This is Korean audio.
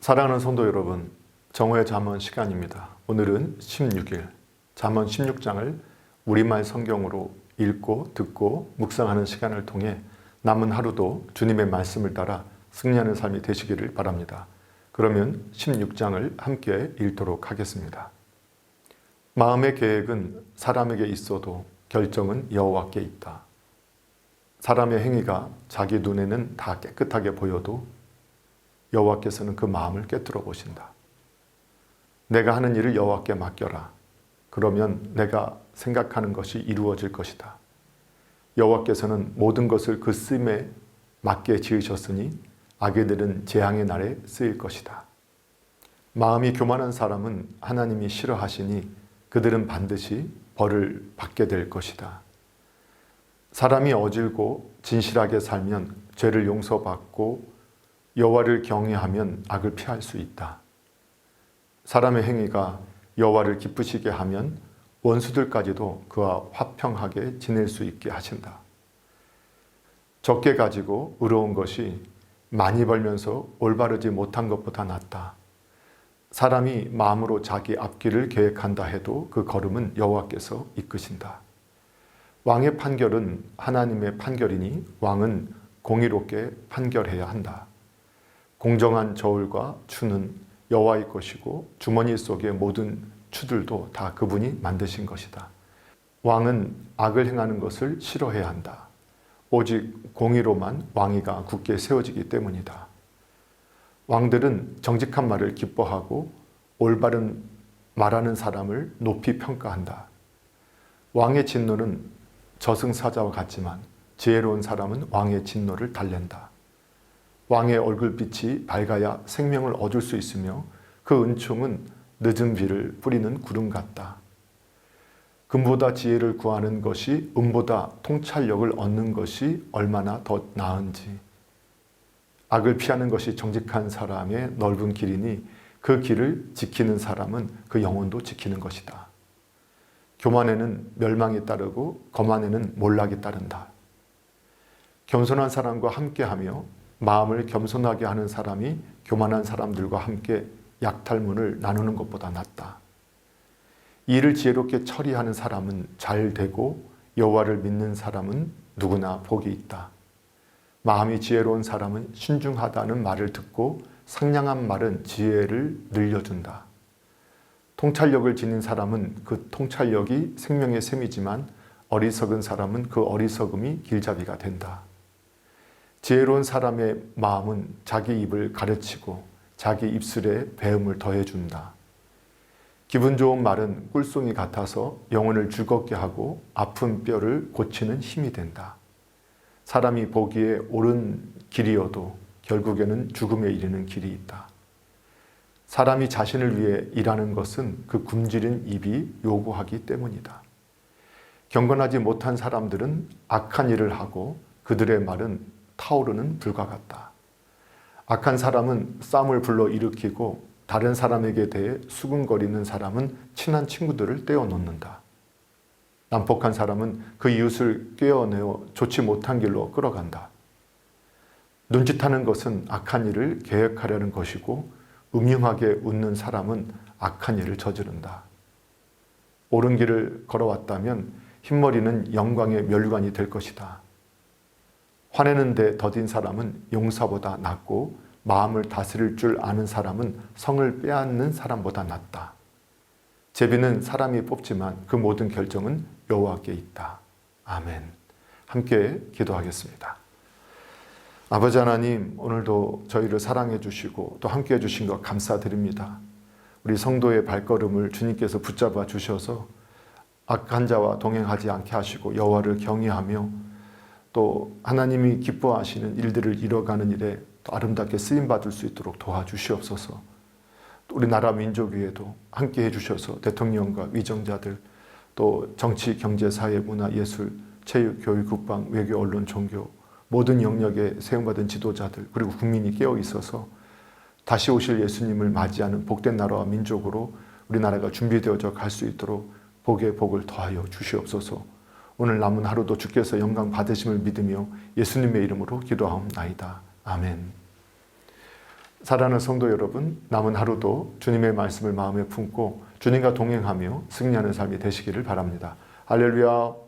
사랑하는 성도 여러분, 정오의 잠언 시간입니다. 오늘은 16일 잠언 16장을 우리말 성경으로 읽고 듣고 묵상하는 시간을 통해 남은 하루도 주님의 말씀을 따라 승리하는 삶이 되시기를 바랍니다. 그러면 16장을 함께 읽도록 하겠습니다. 마음의 계획은 사람에게 있어도 결정은 여호와께 있다. 사람의 행위가 자기 눈에는 다 깨끗하게 보여도 여호와께서는 그 마음을 꿰뚫어 보신다. 내가 하는 일을 여호와께 맡겨라. 그러면 내가 생각하는 것이 이루어질 것이다. 여호와께서는 모든 것을 그 쓰임에 맞게 지으셨으니 아기들은 재앙의 날에 쓰일 것이다. 마음이 교만한 사람은 하나님이 싫어하시니 그들은 반드시 벌을 받게 될 것이다. 사람이 어질고 진실하게 살면 죄를 용서받고 여호와를 경외하면 악을 피할 수 있다. 사람의 행위가 여호와를 기쁘시게 하면 원수들까지도 그와 화평하게 지낼 수 있게 하신다. 적게 가지고 의로운 것이 많이 벌면서 올바르지 못한 것보다 낫다. 사람이 마음으로 자기 앞길을 계획한다 해도 그 걸음은 여호와께서 이끄신다. 왕의 판결은 하나님의 판결이니 왕은 공의롭게 판결해야 한다. 공정한 저울과 추는 여호와의 것이고 주머니 속의 모든 추들도 다 그분이 만드신 것이다. 왕은 악을 행하는 것을 싫어해야 한다. 오직 공의로만 왕위가 굳게 세워지기 때문이다. 왕들은 정직한 말을 기뻐하고 올바른 말하는 사람을 높이 평가한다. 왕의 진노는 저승사자와 같지만 지혜로운 사람은 왕의 진노를 달랜다. 왕의 얼굴빛이 밝아야 생명을 얻을 수 있으며 그 은총은 늦은 비를 뿌리는 구름 같다. 금보다 지혜를 구하는 것이 은보다 통찰력을 얻는 것이 얼마나 더 나은지. 악을 피하는 것이 정직한 사람의 넓은 길이니 그 길을 지키는 사람은 그 영혼도 지키는 것이다. 교만에는 멸망이 따르고 거만에는 몰락이 따른다. 겸손한 사람과 함께하며 마음을 겸손하게 하는 사람이 교만한 사람들과 함께 약탈문을 나누는 것보다 낫다. 일을 지혜롭게 처리하는 사람은 잘 되고 여호와를 믿는 사람은 누구나 복이 있다. 마음이 지혜로운 사람은 신중하다는 말을 듣고 상냥한 말은 지혜를 늘려준다. 통찰력을 지닌 사람은 그 통찰력이 생명의 셈이지만 어리석은 사람은 그 어리석음이 길잡이가 된다. 지혜로운 사람의 마음은 자기 입을 가르치고 자기 입술에 배음을 더해준다. 기분 좋은 말은 꿀송이 같아서 영혼을 즐겁게 하고 아픈 뼈를 고치는 힘이 된다. 사람이 보기에 옳은 길이어도 결국에는 죽음에 이르는 길이 있다. 사람이 자신을 위해 일하는 것은 그 굶주린 입이 요구하기 때문이다. 경건하지 못한 사람들은 악한 일을 하고 그들의 말은 타오르는 불과 같다. 악한 사람은 싸움을 불러 일으키고 다른 사람에게 대해 수군거리는 사람은 친한 친구들을 떼어놓는다. 난폭한 사람은 그 이웃을 꿰어내어 좋지 못한 길로 끌어간다. 눈짓하는 것은 악한 일을 계획하려는 것이고 음흉하게 웃는 사람은 악한 일을 저지른다. 옳은 길을 걸어왔다면 흰머리는 영광의 멸관이 될 것이다. 화내는데 더딘 사람은 용사보다 낫고 마음을 다스릴 줄 아는 사람은 성을 빼앗는 사람보다 낫다. 제비는 사람이 뽑지만 그 모든 결정은 여호와께 있다. 아멘. 함께 기도하겠습니다. 아버지 하나님, 오늘도 저희를 사랑해 주시고 또 함께 해 주신 것 감사드립니다. 우리 성도의 발걸음을 주님께서 붙잡아 주셔서 악한 자와 동행하지 않게 하시고 여호와를 경외하며 또 하나님이 기뻐하시는 일들을 이뤄가는 일에 또 아름답게 쓰임 받을 수 있도록 도와주시옵소서. 또 우리나라 민족 위에도 함께 해주셔서 대통령과 위정자들 또 정치, 경제, 사회, 문화, 예술, 체육, 교육, 국방, 외교, 언론, 종교 모든 영역에 세움받은 지도자들 그리고 국민이 깨어 있어서 다시 오실 예수님을 맞이하는 복된 나라와 민족으로 우리나라가 준비되어져 갈 수 있도록 복의 복을 더하여 주시옵소서. 오늘 남은 하루도 주께서 영광 받으심을 믿으며 예수님의 이름으로 기도하옵나이다. 아멘. 사랑하는 성도 여러분, 남은 하루도 주님의 말씀을 마음에 품고 주님과 동행하며 승리하는 삶이 되시기를 바랍니다. 할렐루야.